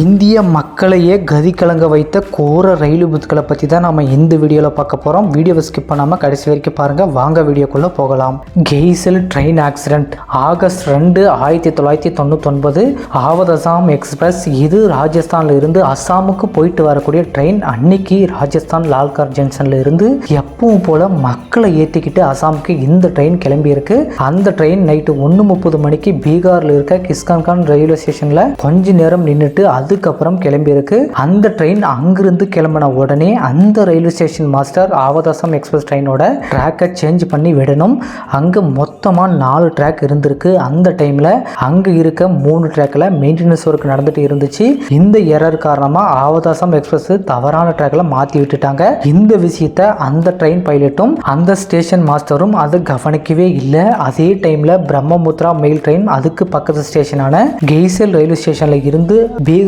இந்திய மக்களையே கதி கலங்க வைத்த கோர ரயில் விபத்துக்களை பற்றி தான் நம்ம இந்த வீடியோவில் பார்க்க போகிறோம் வீடியோவை ஸ்கிப் பண்ணாமல் கடைசி வரைக்கும் பாருங்கள் வாங்க வீடியோக்குள்ளே போகலாம். கெய்சல் ட்ரெயின் ஆக்சிடென்ட் ஆகஸ்ட் ரெண்டு ஆயிரத்தி தொள்ளாயிரத்தி தொண்ணூத்தொன்பது ஆவதசாம் எக்ஸ்பிரஸ் இது ராஜஸ்தானில் இருந்து அஸ்ஸாமுக்கு போயிட்டு வரக்கூடிய ட்ரெயின் அன்னைக்கு ராஜஸ்தான் லால்கார் ஜங்ஷனில் இருந்து எப்பவும் போல மக்களை ஏற்றிக்கிட்டு அஸ்ஸாமுக்கு இந்த ட்ரெயின் கிளம்பியிருக்கு அந்த ட்ரெயின் நைட்டு ஒன்று முப்பது மணிக்கு பீகாரில் இருக்க கிஸ்கான்கான் ரயில்வே ஸ்டேஷனில் கொஞ்ச நேரம் நின்றுட்டு அதுக்கப்புறம் கிளம்பியிருக்கு. அந்த ட்ரெயின் அங்கிருந்து கிளம்பின உடனே அந்த ரயில்வே ஸ்டேஷன் மாஸ்டர் ஆவதாசம் எக்ஸ்பிரஸ் ட்ரெயினோட ட்ராக்கை சேஞ்ச் பண்ணி விடணும். அங்கே மொத்தமாக நாலு ட்ராக் இருந்திருக்கு. அந்த டைமில் அங்கே இருக்க மூணு ட்ராக்கில் மெயின்டெனன்ஸ் ஒர்க் நடந்துட்டு இருந்துச்சு. இந்த எரர் காரணமாக ஆவதாசம் எக்ஸ்பிரஸ் தவறான ட்ராக்கில் மாற்றி விட்டுட்டாங்க. இந்த விஷயத்த அந்த ட்ரெயின் பைலட்டும் அந்த ஸ்டேஷன் மாஸ்டரும் அது கவனிக்கவே இல்லை. அதே டைமில் பிரம்மபுத்திரா மெயில் ட்ரெயின் அதுக்கு பக்கத்து ஸ்டேஷனான கெய்சல் ரயில்வே ஸ்டேஷனில் இருந்து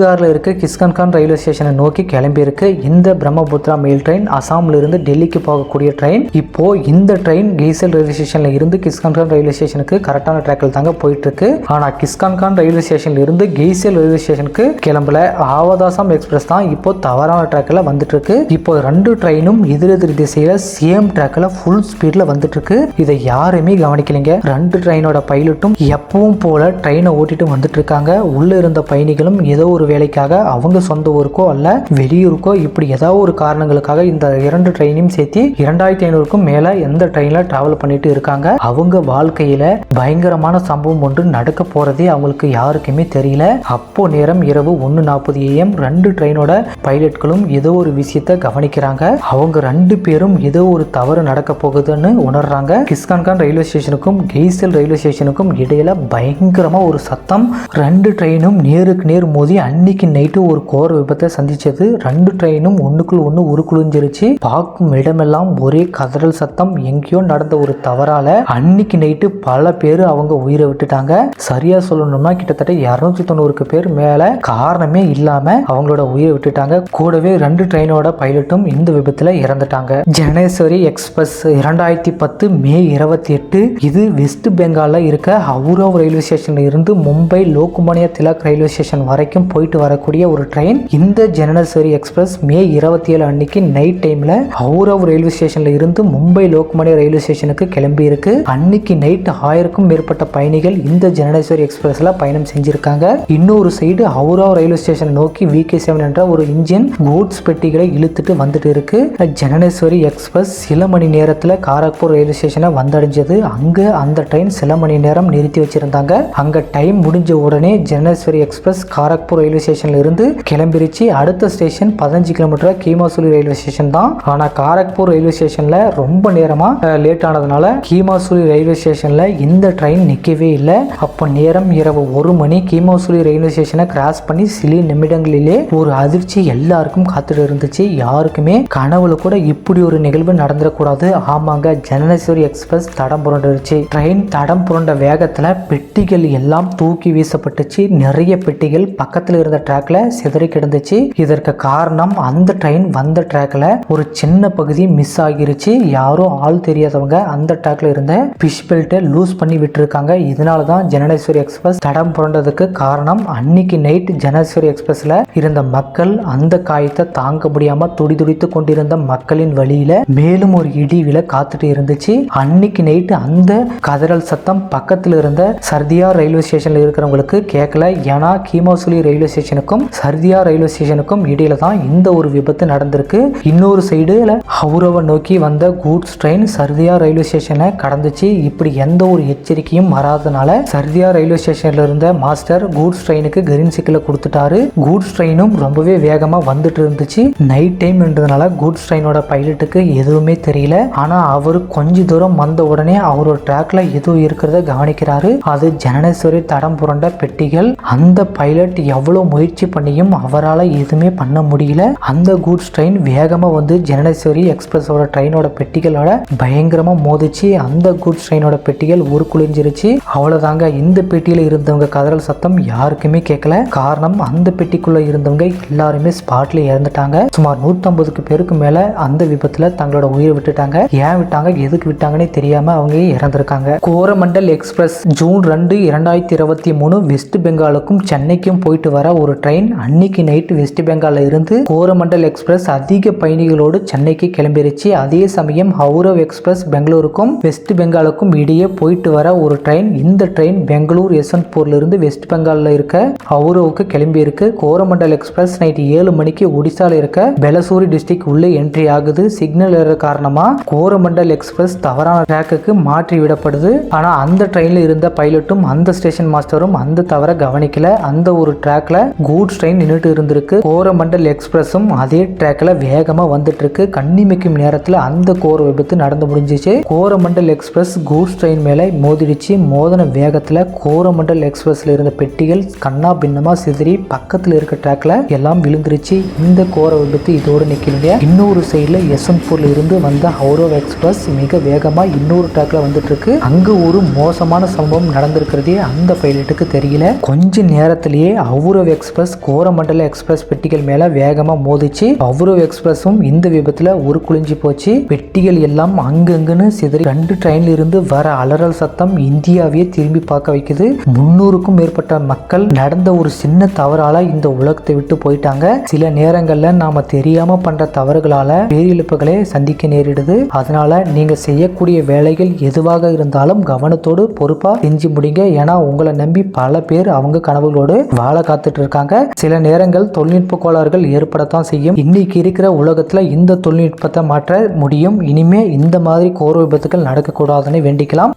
பீகாரில் இருக்க கிஸ்கன்கான் ரயில்வே ஸ்டேஷனை நோக்கி கிளம்பியிருக்கு இந்த பிரம்மபுத்திரா மெயில் ட்ரெயின் அசாம்ல இருந்து டெல்லிக்கு போகக்கூடிய ட்ரெயின் இப்போ இந்த ட்ரெயின் கெய்சல் ரயில்வே ஸ்டேஷன்ல இருந்து கிஸ்கன்கான் ரயில்வே ஸ்டேஷனுக்கு கரெக்டான ட்ராக்கில் தாங்க போயிட்டு இருக்கு ஆனா கிஸ்கன்கான் ரயில்வே ஸ்டேஷன்ல இருந்து கெய்சல் ரயில்வே ஸ்டேஷனுக்கு கிளம்பல. ஆவதாசம் எக்ஸ்பிரஸ் தான் இப்போ தவறான ட்ராக்கில் வந்துட்டு இருக்கு இப்போ ரெண்டு ட்ரெயினும் எதிரெதிர் திசையில சேம் ட்ராக்கில் ஃபுல் ஸ்பீட்ல வந்துட்டு இருக்கு இதை யாருமே கவனிக்கலைங்க. ரெண்டு ட்ரெயினோட பைலட்டும் எப்பவும் போல ட்ரெயினை ஓட்டிட்டு வந்துட்டு இருக்காங்க உள்ள இருந்த பயணிகளும் ஏதோ ஒரு வேலைக்காக அவங்க சொந்த ஊருக்கோ அல்ல வெளியூருக்கோ இப்படி ஏதாவது ஒரு காரணங்களுக்காக இந்த இரண்டு ட்ரெயினையும் சேர்த்து இரண்டாயிரத்தி ஐநூறுக்கும் மேல எந்த ட்ரெயின்ல டிராவல் பண்ணிட்டு இருக்காங்க. அவங்க வாழ்க்கையில பயங்கரமான சம்பவம் ஒன்று நடக்க போறதே அவங்களுக்கு யாருக்குமே தெரியல. அப்போ நேரம் இரவு ஒன்று நாற்பது ஏஎம் ரெண்டு ட்ரெயினோட பைலட்களும் ஏதோ ஒரு விஷயத்த கவனிக்கிறாங்க. அவங்க ரெண்டு பேரும் ஏதோ ஒரு தவறு நடக்க போகுதுன்னு உணர்றாங்க. கிஸ்கான்கான் ரயில்வே ஸ்டேஷனுக்கும் கெய்சல் ரயில்வே ஸ்டேஷனுக்கும் இடையில பயங்கரமா ஒரு சத்தம். ரெண்டு ட்ரெயினும் நேருக்கு நேர் மோதி அன்னைக்கு நைட்டு ஒரு கோர விபத்தை சந்திச்சது. ரெண்டு ட்ரெயினும் ஒண்ணுக்குள் ஒன்று உருக்குழிஞ்சிருச்சு. பார்க்கும் இடமெல்லாம் ஒரே கதறல் சத்தம். எங்கேயோ நடந்த ஒரு தவறால அன்னைக்கு நைட்டு பல பேர் அவங்க உயிரை விட்டுட்டாங்க. சரியா சொல்லணும்னா கிட்டத்தட்ட இருநூத்தி தொண்ணூறுக்கு பேர் மேல காரணமே இல்லாம அவங்களோட உயிரை விட்டுட்டாங்க. கூடவே ரெண்டு ட்ரெயினோட பைலட்டும் இந்த விபத்துல இறந்துட்டாங்க. ஜனேஸ்வரி எக்ஸ்பிரஸ் இரண்டாயிரத்தி பத்து மே இருபத்தி எட்டு. இது வெஸ்ட் பெங்கால்ல இருக்க ஹவுராவ் ரயில்வே ஸ்டேஷன்ல இருந்து மும்பை லோக்குமானியா திலக் ரயில்வே ஸ்டேஷன் வரைக்கும் போயிட்டு வரக்கூடிய ஒரு ட்ரெயின் இந்த ஜனனேஸ்வரி எக்ஸ்பிரஸ் மே இருபத்தி ஏழு அன்னைக்கு நைட் டைம்ல ஹவுராவ் ரயில்வே ஸ்டேஷன்ல இருந்து மும்பை லோக்மானிய ரயில்வே ஸ்டேஷனுக்கு கிளம்பி இருக்கு அன்னைக்கு நைட் ஆயிரக்கும் மேற்பட்ட பயணிகள் இந்த ஜனனேஸ்வரி எக்ஸ்பிரஸ்ல பயணம் செஞ்சிருக்காங்க. இன்னொரு சைடு ஹவுராவ் ரயில்வே ஸ்டேஷன் நோக்கி வி கே செவன் என்ற ஒரு இன்ஜின் கூட்ஸ் பெட்டிகளை இழுத்துட்டு வந்துட்டு இருக்கு. ஜனனேஸ்வரி எக்ஸ்பிரஸ் சில மணி நேரத்துல காரக்பூர் ரயில்வே ஸ்டேஷனை வந்தடைஞ்சது. அங்க அந்த ட்ரெயின் சில மணி நேரம் நிறுத்தி வச்சிருந்தாங்க. அங்க டைம் முடிஞ்ச உடனே ஜனனேஸ்வரி எக்ஸ்பிரஸ் காரக்பூர் ரயில்வே ஸ்டேஷன்ல இருந்து கிளம்பிருச்சு. அடுத்த ஸ்டேஷன் பதினஞ்சு கிலோமீட்டர் கீமாசூலி ரயில்வே ஸ்டேஷன் தான். ஆனா காரக்பூர் ரயில்வே ஸ்டேஷன்ல ரொம்ப நேரமா லேட் ஆனதுனால கீமாசூலி ரயில்வே ஸ்டேஷன்ல இந்த ட்ரெயின் நிக்கவே இல்லை. அப்போ நேரம் இரவு ஒரு மணி கீமாசூலி ரயில்வே ஸ்டேஷனை கிராஸ் பண்ணி சில நிமிடங்களிலே ஒரு அதிர்ச்சி எல்லாருக்கும் காத்துட்டு இருந்துச்சு. யாருக்குமே கனவுல கூட இப்படி ஒரு நிகழ்வு நடந்துடக்கூடாது. ஆமாங்க ஜனனேஸ்வரி எக்ஸ்பிரஸ் தடம் புரண்டுருச்சு. ட்ரெயின் தடம் புரண்ட வேகத்துல பெட்டிகள் எல்லாம் தூக்கி வீசப்பட்டுச்சு. நிறைய பெட்டிகள் பக்கத்துல இருந்த ட்ராக்ல சிதறி கிடந்துச்சு. இதற்கு காரணம் அந்த ட்ரெயின் வந்த ட்ராக்ல ஒரு சின்ன பகுதி மிஸ் ஆகிருச்சு. யாரும் ஆள் தெரியாதவங்க அந்த ட்ராக்ல இருந்த பிஷ் பெல்ட்டை லூஸ் பண்ணி விட்டுருக்காங்க. இதனால தான் ஜனனேஸ்வரி எக்ஸ்பிரஸ் தடம் புரண்டதுக்கு காரணம் அன்னைக்கு நைட் ஜனேஸ்வரி எக்ஸ்பிரஸ்ல இருந்த மக்கள் அந்த காயத்தை தாங்க முடியாம துடி துடித்து கொண்டிருந்த மக்களின் வழியில மேலும் ஒரு இடி விழ காத்துட்டு இருந்துச்சு. அன்னைக்கு நைட்டு அந்த கதறல் சத்தம் பக்கத்துல இருந்த சர்தியா ரயில்வே ஸ்டேஷன்ல இருக்கிறவங்களுக்கு கேட்கல ஏன்னா கீமாசுலி ரயில்வே ஸ்டேஷனுக்கும் சர்தியா ரயில்வே ஸ்டேஷனுக்கும் இடையில தான் இந்த ஒரு விபத்து நடந்திருக்கு. இன்னொரு சைடுல ஹவுரவை நோக்கி வந்த கூட்ஸ் ட்ரெயின் சர்தியா ரயில்வே ஸ்டேஷனை கடந்துச்சு. இப்படி எந்த ஒரு எச்சரிக்கையும் வராதனால சர்தியா ரயில்வே ஸ்டேஷன்ல இருந்த மாஸ்டர் கூட்ஸ் ட்ரெயினுக்கு கிரீன் சிக்கல கொடுத்துட்டாரு. கூட்ஸ் ட்ரெயினும் ரொம்பவே வேகமா வந்துட்டு இருந்துச்சு. நைட் டைம்ன்றதுனால கூட்ஸ் ட்ரெயினோட பைலட்டுக்கு எதுவுமே தெரியல. ஆனா அவர் கொஞ்ச தூரம் வந்த உடனே அவரோட ட்ராக்ல ஏதோ இருக்கிறத கவனிக்கிறாரு. அது ஜனனேஸ்வரி தடம் புரண்ட பெட்டிகள். அந்த பைலட் எவ்வளவு முயற்சி பண்ணியும் அவரால் எதுவுமே பண்ண முடியல. அந்த கூட்ஸ் ட்ரெயின் வேகமாக வந்து ஜனனேஸ்வரி எக்ஸ்பிரஸோட ட்ரெயினோட பெட்டிகளோட பயங்கரமாக மோதிச்சு அந்த கூட்ஸ் ட்ரெயினோட பெட்டிகள் உருக்குளிஞ்சிருச்சு அவ்வளோதாங்க இந்த பெட்டியில் இருந்தவங்க கதறல் சத்தம் யாருக்குமே கேட்கல காரணம் அந்த பெட்டிக்குள்ளே இருந்தவங்க எல்லாருமே ஸ்பாட்ல இறந்துட்டாங்க. சுமார் நூற்றம்பதுக்கு பேருக்கு மேலே அந்த விபத்தில் தங்களோட உயிரை விட்டுட்டாங்க. ஏன் விட்டாங்க? எதுக்கு விட்டாங்கன்னே தெரியாமல் அவங்க இறந்துருக்காங்க. கோரமண்டல் எக்ஸ்பிரஸ் ஜூன் ரெண்டு இரண்டாயிரத்தி இருபத்தி மூணு வெஸ்ட் பெங்காலுக்கும் சென்னைக்கும் போயிட்டு வர ஒரு ட்ரெயின் அன்னைக்கு நைட் வெஸ்ட் பெங்கால்ல இருந்து கோரமண்டல் எக்ஸ்பிரஸ் அதிக பயணிகளோடு சென்னைக்கு கிளம்பிருச்சு. அதே சமயம் ஹவுரவ் எக்ஸ்பிரஸ் பெங்களூருக்கும் வெஸ்ட் பெங்காலுக்கும் இடையே போயிட்டு வர ஒரு ட்ரெயின் இந்த ட்ரெயின் பெங்களூர் யசவந்த்பூர்ல இருந்து வெஸ்ட் பெங்கால்ல இருக்க ஹவுரவுக்கு கிளம்பி இருக்கு கோரமண்டல் எக்ஸ்பிரஸ் நைட் ஏழு மணிக்கு ஒடிசால இருக்க பெலசூரி டிஸ்ட்ரிக்ட் உள்ள என்ட்ரி ஆகுது. சிக்னல் ஏற காரணமா கோரமண்டல் எக்ஸ்பிரஸ் தவறான ட்ராக்குக்கு மாற்றி விடப்படுது. ஆனா அந்த ட்ரெயின்ல இருந்த பைலட்டும் அந்த ஸ்டேஷன் மாஸ்டரும் அந்த தவற கவனிக்கல. அந்த ஒரு ட்ராக்ல கூட்ஸ் ட்ரெயின் நின்றுட்டு இருந்திருக்கு. கோரமண்டல் எக்ஸ்பிரஸும் அதே ட்ராக்ல வேகமா வந்துட்டு இருக்கு கண்ணிமைக்கும் நேரத்தில் அந்த கோர விபத்து நடந்து முடிஞ்சிச்சு. கோரமண்டல் எக்ஸ்பிரஸ் கூட்ஸ் ட்ரெயின் மேலே மோதிடுச்சு. மோதன வேகத்தில் கோரமண்டல் எக்ஸ்பிரஸ்ல இருந்த பெட்டிகள் கண்ணா பின்னமா சிதறி பக்கத்தில் இருக்க ட்ராக்ல எல்லாம் விழுந்துருச்சு. இந்த கோர விபத்து இதோடு நிக்கலைங்க. இன்னொரு சைடில் யசவந்த்பூர்ல இருந்து வந்த ஹவுரவ் எக்ஸ்பிரஸ் மிக வேகமா இன்னொரு ட்ராக்ல வந்துட்டு இருக்கு அங்கு ஒரு மோசமான சம்பவம் நடந்திருக்கிறதே அந்த பைலட்டுக்கு தெரியல. கொஞ்ச நேரத்திலேயே அவுரவ் எக்ஸ்பிரஸ் கோரமண்டல எக்ஸ்பிரஸ் பெட்டிகள் மேல வேகமா மோதிச்சு அவ்வளோ எக்ஸ்பிரஸும் இந்த விபத்துல ஒரு குளிஞ்சு போச்சு. பெட்டிகள் எல்லாம் அங்கங்குன்னு சிதறி ரெண்டு ட்ரெயின்ல இருந்து வர அலறல் சத்தம் இந்தியாவையே திரும்பி பார்க்க வைக்குது. முன்னூறுக்கும் மேற்பட்ட மக்கள் நடந்த ஒரு சின்ன தவறால இந்த உலகத்தை விட்டு போயிட்டாங்க. சில நேரங்கள்ல நாம தெரியாம பண்ற தவறுகளால பேரிழப்புகளை சந்திக்க நேரிடுது. அதனால நீங்க செய்யக்கூடிய வேலைகள் எதுவாக இருந்தாலும் கவனத்தோடு பொறுப்பா செஞ்சு முடிங்க. ஏன்னா உங்களை நம்பி பல பேர் அவங்க கனவுகளோடு வாழ காத்துட்டு இருக்காங்க. சில நேரங்கள் தொழில்நுட்ப கோளாறுகள் ஏற்படத்தான் செய்யும். இன்னைக்கு இருக்கிற உலகத்தில் இந்த தொழில்நுட்பத்தை மாற்ற முடியும். இனிமே இந்த மாதிரி கோர விபத்துகள் நடக்கக்கூடாதுன்னு வேண்டிக்கலாம்.